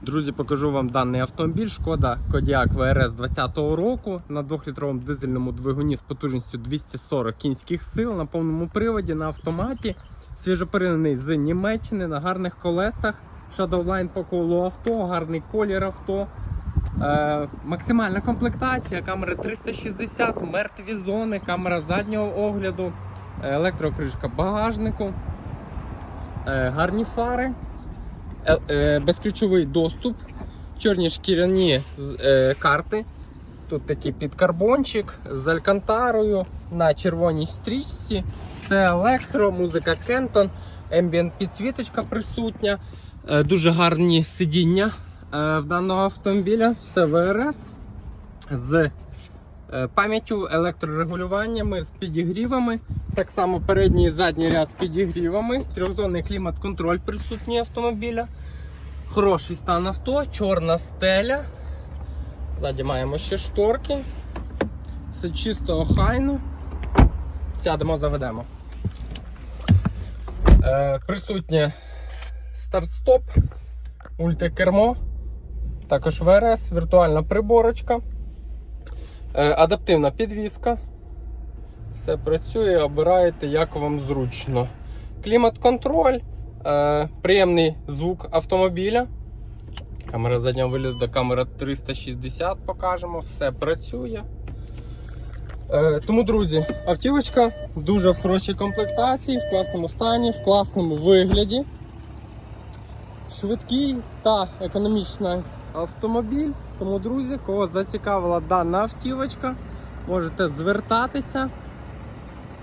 Друзі, покажу вам даний автомобіль. Шкода Kodiaq VRS 20-го року на 2-літровому дизельному двигуні з потужністю 240 кінських сил на повному приводі на автоматі. Свіжоперений з Німеччини на гарних колесах. Shadowline по колу авто, гарний колір авто. Е, максимальна комплектація, камери 360, мертві зони, камера заднього огляду, е, електрокришка багажнику, е, гарні фари, безключовий доступ, чорні шкіряні е, карти. Тут такий підкарбончик з алькантарою на червоній стрічці. Все електро, музика Кентон, ембієнт підсвіточка присутня. Е, Дуже гарні сидіння е, в даного автомобіля. Все ВРС з е, пам'яттю, електрорегулюваннями, з підігрівами. Так само передній і задній ряд з підігрівами. Трьохзонний клімат-контроль присутній автомобіля. Хороший стан авто, чорна стеля. Ззаді маємо ще шторки. Все чисто охайно. Сядемо, заведемо. Е, присутнє старт-стоп, мультикермо, також ВРС, віртуальна приборочка, е, адаптивна підвіска. Все працює, обираєте, як вам зручно. Клімат-контроль, е, приємний звук автомобіля. Камера заднього вигляду, камера 360 покажемо, все працює. Е, тому, друзі, автівочка дуже в хорошій комплектації, в класному стані, в класному вигляді. Швидкий та економічний автомобіль. Тому, друзі, кого зацікавила дана автівочка, можете звертатися.